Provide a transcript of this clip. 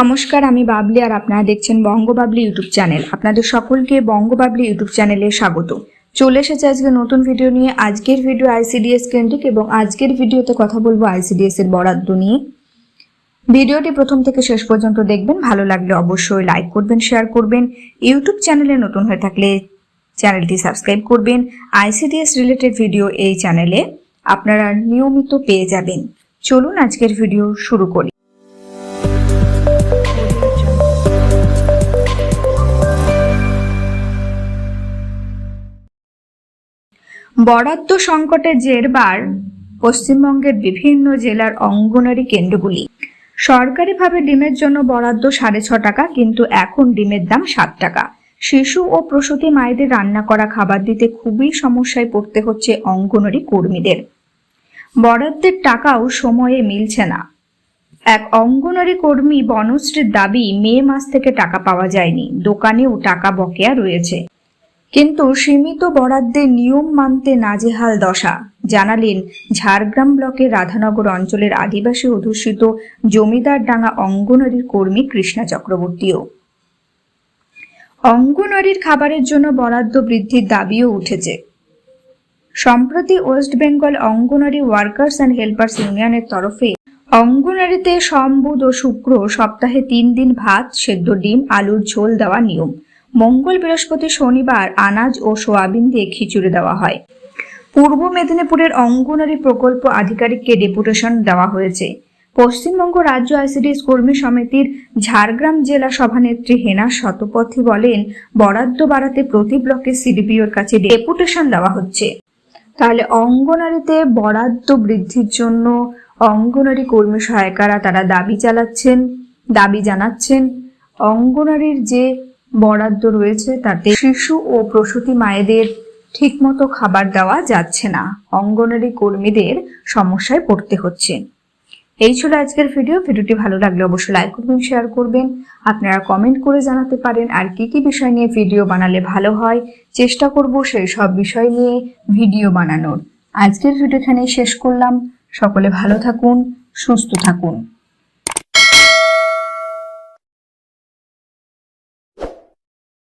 নমস্কার, আমি বাবলি আর আপনারা দেখছেন বঙ্গবাবলি ইউটিউব চ্যানেল। আপনাদের সকলকে বঙ্গবাবলি ইউটিউব চ্যানেলে স্বাগত। চলে এসেছে আজকে নতুন ভিডিও নিয়ে। আজকের ভিডিও আইসিডিএস কেন্দ্রিক এবং আজকের ভিডিওতে কথা বলব আইসিডিএস এর বরাদ্দ নিয়ে। ভিডিওটি প্রথম থেকে শেষ পর্যন্ত দেখবেন। ভালো লাগলে অবশ্যই লাইক করবেন, শেয়ার করবেন। ইউটিউব চ্যানেলে নতুন হয়ে থাকলে চ্যানেলটি সাবস্ক্রাইব করবেন। আইসিডিএস রিলেটেড ভিডিও এই চ্যানেলে আপনারা নিয়মিত পেয়ে যাবেন। চলুন আজকের ভিডিও শুরু করি। বরাদ্দ সংকটের জেরবার পশ্চিমবঙ্গের বিভিন্ন জেলার অঙ্গনারী কেন্দ্রগুলি। সরকারিভাবে ডিমের জন্য বরাদ্দ সাড়ে ছ টাকা, কিন্তু এখন ডিমের দাম সাত টাকা। শিশু ও প্রসূতি মায়েদের রান্না করা খাবার দিতে খুবই সমস্যায় পড়তে হচ্ছে অঙ্গনারী কর্মীদের। বরাদ্দের টাকাও সময়ে মিলছে না। এক অঙ্গনারী কর্মী বনশ্রীর দাবি, মে মাস থেকে টাকা পাওয়া যায়নি। দোকানেও টাকা বকেয়া রয়েছে। কিন্তু সীমিত বরাদ্দের নিয়ম মানতে নাজেহাল দশা। জানালেন ঝাড়গ্রাম ব্লকের রাধানগর অঞ্চলের আদিবাসী অধ্যুষিত জমিদার ডাঙ্গা অঙ্গনারীর কর্মী কৃষ্ণা চক্রবর্তীও। অঙ্গনারীর খাবারের জন্য বরাদ্দ বৃদ্ধির দাবিও উঠেছে। সম্প্রতি West Bengal anganwadi workers and helpers ইউনিয়নের তরফে অঙ্গনারীতে সোম, বুধ ও শুক্র সপ্তাহে তিন দিন ভাত, সেদ্ধ ডিম, আলুর ঝোল দেওয়া নিয়ম। মঙ্গল বৃহস্পতি শনিবার আনাজ ও সোয়াবিন দিয়ে খিচুড়ি দেওয়া হয়। পূর্ব মেদিনীপুরের অঙ্গনারী প্রকল্প আধিকারিককে ডেপুটেশন দেওয়া হয়েছে। পশ্চিমবঙ্গ রাজ্য আইসিডিএস কর্মী সমিতির ঝাড়গ্রাম জেলা সভানেত্রী হেনা শতপথী বলেন, বরাদ্দ বাড়াতে প্রতি ব্লকে সিডিপিওর কাছে ডেপুটেশন দেওয়া হচ্ছে। তাহলে অঙ্গনারীতে বরাদ্দ বৃদ্ধির জন্য অঙ্গনারী কর্মী সহায়িকারা তারা দাবি চালাচ্ছেন, দাবি জানাচ্ছেন। অঙ্গনারীর যে বরাদ্দ রয়েছে তাতে শিশু ও প্রসূতি মায়েদের ঠিকমতো খাবার দেওয়া যাচ্ছে না। অঙ্গনারী কর্মীদের সমস্যায় পড়তে হচ্ছে। এই ছিল আজকের ভিডিও। ভিডিওটি ভালো লাগলে অবশ্যই লাইক করবেন, শেয়ার করবেন। আপনারা কমেন্ট করে জানাতে পারেন আর কি কি বিষয় নিয়ে ভিডিও বানালে ভালো হয়। চেষ্টা করব সেই সব বিষয় নিয়ে ভিডিও বানানোর। আজকের ভিডিও এখানেই শেষ করলাম। সকলে ভালো থাকুন, সুস্থ থাকুন।